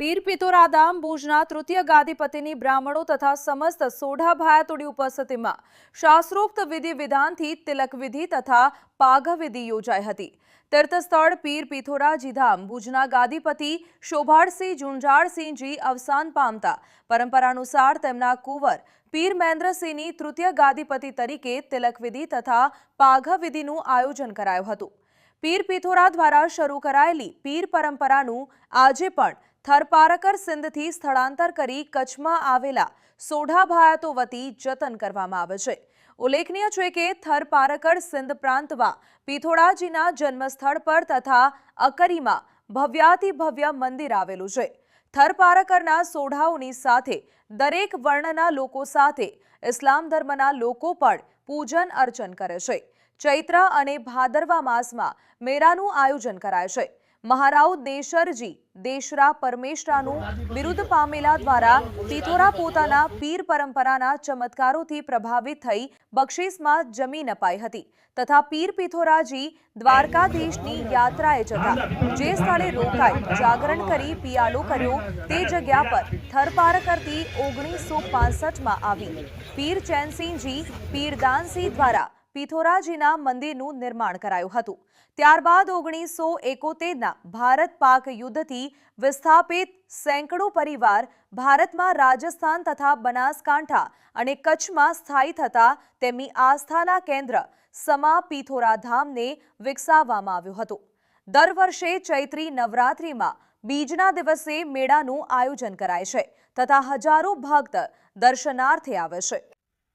પીર પિતોરાધામ ભુજના તૃતીય ગાદીપતિની બ્રાહ્મણો તથા સમસ્ત સોઢા ભાયાતોડી ઉપસ્થિતિમાં શાસ્ત્રોક્ત વિધિ વિધાનથી તિલક વિધિ તથા પાઘ વિધિ યોજાઈ હતી. તીર્થસ્થળ પીર પિથોરાજી ધામ ભુજના ગાદીપતિ શોભાડસિંહ ઝુંઝાળસિંહજી અવસાન પામતા. પરંપરાનુસાર તેમના કુંવર પીર મહેન્દ્રસિંહની તૃતીય ગાદીપતિ તરીકે તિલકવિધિ તથા પાઘવિધિનું આયોજન કરાયું હતું. પીર પિથોરા દ્વારા શરૂ કરાયેલી પીર પરંપરાનું આજે પણ થરપારકર સિંધથી સ્થળાંતર કરી કચ્છમાં આવેલા સોઢા ભાયાતો વતી જતન કરવામાં આવે છે. ઉલ્લેખનીય છે કે થરપારકર સિંધ પ્રાંતમાં પિથોડાજીના જન્મસ્થળ પર તથા અકરીમાં ભવ્યાતિ ભવ્ય મંદિર આવેલું છે. થરપારકરના સોઢાઓની સાથે દરેક વર્ણના લોકો સાથે ઇસ્લામ ધર્મના લોકો પણ પૂજન અર્ચન કરે છે. ચૈત્ર અને ભાદરવા માસમાં મેળાનું આયોજન કરાય છે. મહારાવ દેશરજી દેશરા પરમેશરાનું વિરુદ્ધ પામેલા દ્વારા તિથોરા પોતાના પીર પરંપરાના ચમત્કારોથી પ્રભાવિત થઈ બક્ષિસમાં જમીન અપાઈ હતી તથા પીર પિથોરાજી દ્વારકાધીશની યાત્રાએ જતા જે સ્થળે રોકાઈ જાગરણ કરી પિયાલો કર્યો તે જગ્યા પર થરપાર કરતી ઓગણીસો પાસઠમાં આવી. પીર ચેનસિંહજી પીરદાનસિંહ દ્વારા પિથોરાજીના મંદિરનું નિર્માણ કરાયું હતું. ત્યારબાદ ઓગણીસો એકોતેરના ભારત પાક યુદ્ધથી વિસ્થાપિત સેંકડો પરિવાર ભારતમાં રાજસ્થાન તથા બનાસકાંઠા અને કચ્છમાં સ્થાયી થતા તેમની આસ્થાના કેન્દ્ર સમા પિથોરા ધામને વિકસાવવામાં આવ્યું હતું. દર વર્ષે ચૈત્રી નવરાત્રિમાં બીજના દિવસે મેળાનું આયોજન કરાય છે તથા હજારો ભક્ત દર્શનાર્થે આવે છે.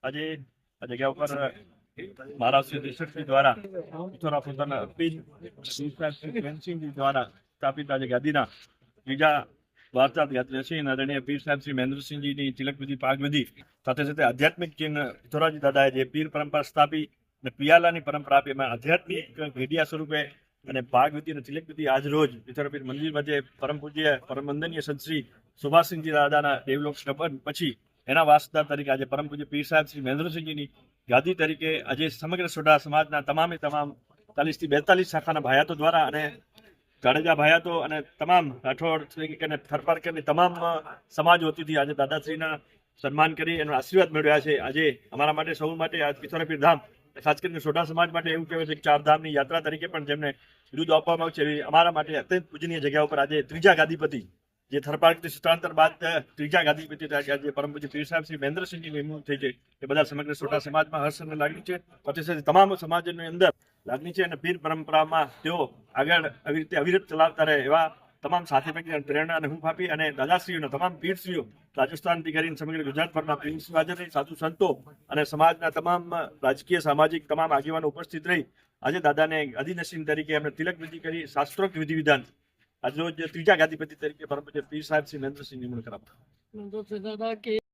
આજે આ જગ્યા ઉપર મહારાજ શ્રી દેશરજી દ્વારા પોતાના વિધિ સાથે સાથે આધ્યાત્મિક ચિહ્ન પિથોરાજી દાદાએ જે પીર પરંપરા સ્થાપી અને પિયાલાની પરંપરા આધ્યાત્મિક ભેડિયા સ્વરૂપે અને ભાગ વિધિ અને તિલક વિધિ આજ રોજ પિથોરા પીર મંદિર મધ્યે પરમ પૂજ્ય, પરમ વંદનીય સંત સુભાષસિંહજી દાદાના દેવલોક પછી એના વાસદાર તરીકે આજે પરમ પૂજ્ય પીર સાહેબ શ્રી મહેન્દ્રસિંહજીની ગાદી તરીકે આજે સમગ્ર સોઢા સમાજના તમામે તમામ ચાલીસથી બેતાલીસ શાખાના ભાયાતો દ્વારા અને જાડેજા ભાયાતો અને તમામ રાઠોડ અને થરપારકરની તમામ સમાજ વતીથી આજે દાદાશ્રીના સન્માન કરી એનો આશીર્વાદ મેળવ્યા છે. આજે અમારા માટે, સૌ માટે આજ પિથોરાપીર ધામ, ખાસ કરીને સોઢા સમાજ માટે એવું કહેવાય છે કે ચાર ધામની યાત્રા તરીકે પણ જેમને વિરુદ્ધ આપવામાં આવ્યું છે અમારા માટે અત્યંત પૂજનીય જગ્યા ઉપર આજે ત્રીજા ગાદીપતિ જે થરપારકથી સ્થળાંતર બાદ ત્રીજા ગાદીપતિ આજે પરમ પૂજ્ય પીર સાહેબ શ્રી મહેન્દ્રસિંહની નિમણૂક થઈ છે એ બધા સમગ્ર છોટા સમાજમાં હર્ષ લાગણી છે. સાથે તમામ સમાજની અંદર લાગણી છે અને પીર પરંપરામાં તેઓ આગળ આવી રીતે અવિરત ચલાવતા રહે એવા તમામ સાથી પૈકી પ્રેરણા અને હૂંફ આપી અને દાદાશ્રીઓના તમામ પીરશ્રીઓ રાજસ્થાનથી કરીને સમગ્ર ગુજરાતભરના પીરશ્રીઓ હાજર રહી. સાધુ સંતો અને સમાજના તમામ રાજકીય, સામાજિક તમામ આગેવાનો ઉપસ્થિત રહી. આજે દાદાને અધિનસીમ તરીકે એમને તિલક વિધિ કરી, શાસ્ત્રોક્ત વિધિ વિધાન આજરોજ ત્રીજા ગાદીપતિ તરીકે પરમપૂજ્ય પીર સાહેબ શ્રી નરેન્દ્રસિંહ નિમણૂક કરાવતા